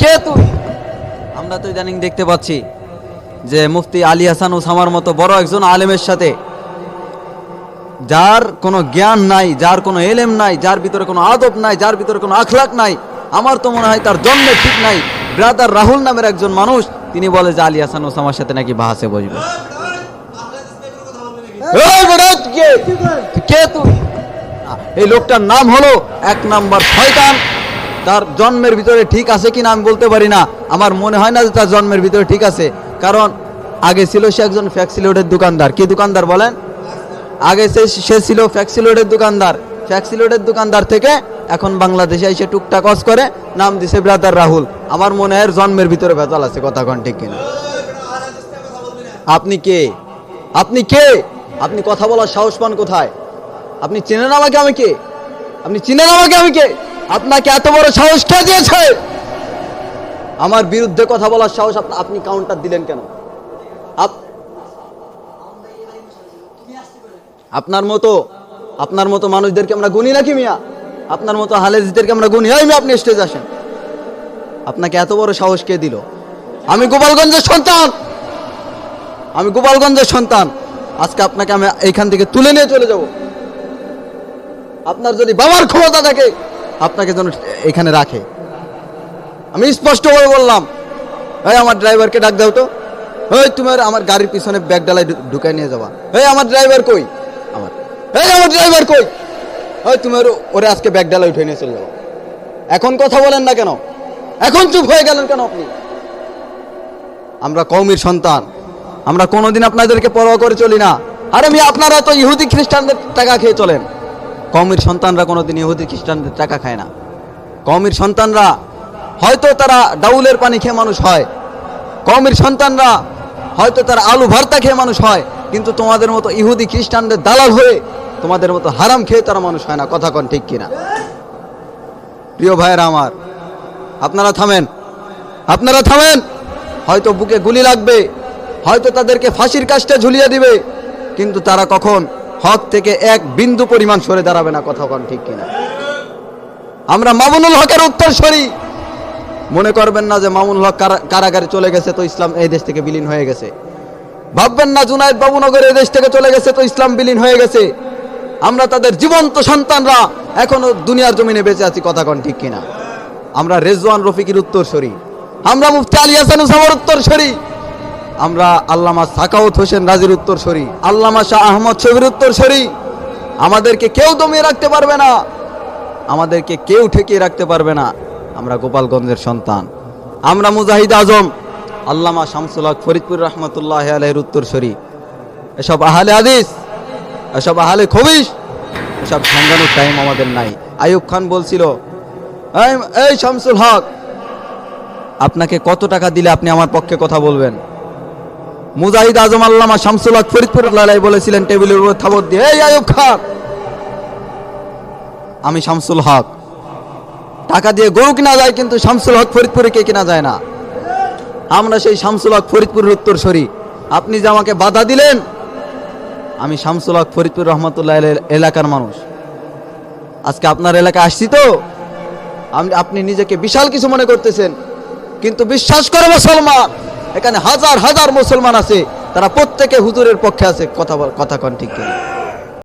কে? তুই? আমরা তো ইদানিং দেখতে পাচ্ছি যে মুফতি আলী হাসান ওসামার মতো বড় একজন আলেমের সাথে যার কোনো জ্ঞান নাই যার কোনো এলেম নাই যার ভিতরে কোনো আদব নাই যার ভিতরে কোনো আখলাক নাই আমার তো মনে হয় তার জন্মের ঠিক নাই। ব্রাদার রাহুল নামের একজন মানুষ তিনি বলে যে আলী হাসান ওসামার সাথে নাকি বাহাসে বসবে। কে? তুই? এই লোকটার নাম হলো এক নাম্বার শয়তান। তার জন্মের ভিতরে ঠিক আছে কিনা আমি বলতে পারি না। আমার মনে হয় না যে তার জন্মের ভিতরে ঠিক আছে। কারণ আগে ছিল সে একজন ফ্যাক্সিলোডের দোকানদার। কি দোকানদার বলেন? আগে সে সে ছিল ফ্যাক্সিলোডের দোকানদার। ফ্যাক্সিলোডের দোকানদার থেকে এখন বাংলাদেশে এসে টুকটাক কস করে। নাম দিছে ব্রাদার রাহুল। আমার মনে হয় জন্মের ভিতরে ভেজাল আছে, কথা কন ঠিক কিনা। আপনি কে? আপনি কে? আপনি কথা বলার সাহস পান কোথায়? আপনি চেনেন আমাকে আমি কে? আপনি চিনেন আমাকে আমি কে? আপনাকে এত বড় সাহস কে দিয়েছে? আমার বিরুদ্ধে কথা বলার সাহস আপনি কাউন্টার দিলেন কেন? আপ- আপনার মতো আপনার মতো মানুষদেরকে আমরা গুনি নাকি মিয়া? আপনার মতো হালেজিদেরকে আমরা গুনি। মিয়া, আপনি স্টেজ আসেন। আপনাকে এত বড় সাহস কে দিল? আমি গোপালগঞ্জের সন্তান! আমি গোপালগঞ্জের সন্তান। আজকে আপনাকে আমি এইখান থেকে তুলে নিয়ে চলে যাব। আপনার যদি বাবার ক্ষমতা থাকে আপনাকে যেন এখানে রাখে। আমি স্পষ্টভাবে বললাম, এই আমার ড্রাইভারকে ডাক দাও তো। এই তুমি আর আমার গাড়ির পিছনে ব্যাগ ডালাই ঢু- ঢুকাই নিয়ে যাবা। এই আমার ড্রাইভার কই? আমার এই আমার ড্রাইভার কই? ওই তুমি ওর- আজকে ব্যাগ ডালাই উঠে নিয়ে চলে যাব। এখন কথা বলেন না কেন? এখন চুপ হয়ে গেলেন কেন আপনি? আমরা কৌমির সন্তান। আমরা কোনোদিন আপনাদেরকে পরোয়া করে চলি না। আরে আমি আপনারা তো ইহুদি খ্রিস্টানদের টাকা খেয়ে চলেন। কৌমির সন্তানরা কোনোদিন ইহুদি, খ্রিস্টানদের টাকা খায় না। কৌমির সন্তানরা হয়তো তারা ডাউলের পানি খেয়ে মানুষ হয়। কৌমির সন্তানরা হয়তো তারা আলু ভর্তা খেয়ে মানুষ হয়, কিন্তু তোমাদের মতো ইহুদি, খ্রিস্টানদের দালাল হয়ে তোমাদের মতো হারাম খেয়ে তারা মানুষ হয় না, কথা কন ঠিক কিনা? প্রিয় ভাইয়েরা আমার, আপনারা থামেন আপনারা থামেন। হয়তো বুকে গুলি লাগবে, হয়তো তাদেরকে ফাঁসির কাজটা ঝুলিয়ে দিবে, কিন্তু তারা কখন হক থেকে এক বিন্দু পরিমাণ সরে দাঁড়াবে না, কথা কন ঠিক কিনা। আমরা মামুনুল হকের উত্তর সরি। মনে করবেন না যে মামুনুল হক কারাগারে চলে গেছে তো ইসলাম এই দেশ থেকে বিলীন হয়ে গেছে। ভাববেন না জুনায়দ বাবুনগর এই দেশ থেকে চলে গেছে তো ইসলাম বিলীন হয়ে গেছে। আমরা তাদের জীবন্ত সন্তানরা এখনও দুনিয়ার জমিনে বেঁচে আছি, কথা কন ঠিক কিনা। আমরা রেজওয়ান রফিকের উত্তর সরি। আমরা মুফতি আলী হাসান উসামার উত্তরসরি আমরা আল্লামা সাকাউত হোসেন রাজির উত্তরসরি আল্লামা শাহ আহমদ উত্তর সরি। আমাদেরকে কেউ দমিয়ে রাখতে পারবে না। আমাদেরকে কেউ ঠেকিয়ে রাখতে পারবে না। আমরা গোপালগঞ্জের সন্তান। আমরা মুজাহিদ আজম, আল্লামা শামসুল হক ফরিদপুর রহমতুল্লাহ আলহের উত্তরসরি এসব আহলে আদিস এসব আহলে খবিস এসব ভাঙ্গানোর টাইম আমাদের নাই। আইয়ুব খান বলছিল এই শামসুল হক, আপনাকে কত টাকা দিলে আপনি আমার পক্ষে কথা বলবেন? মুজাহিদ আজম আল্লামা শামসুল হক ফরিদপুর লালাই বলেছিলেন টেবিলের উপর থাবত দিয়ে, এই আইয়ুব খান! আমি শামসুল হক। টাকা দিয়ে গরু কিনা যায় কিন্তু শামসুল হক ফরিদপুরে কে কিনা যায় না? আমরা সেই শামসুল হক ফরিদপুরের উত্তর সরি আপনি যে আমাকে বাধা দিলেন, আমি শামসুল হক ফরিদপুর রহমতুল্লাহ এল- এলাকার মানুষ। আজকে আপনার এলাকায় আসছি তো? আপনি নিজেকে বিশাল কিছু মনে করতেছেন, কিন্তু বিশ্বাস করে মুসলমান! এখানে হাজার হাজার মুসলমান আছে, তারা প্রত্যেকে হুজুরের পক্ষে আছে, কথা কথা কন ঠিক কিনা?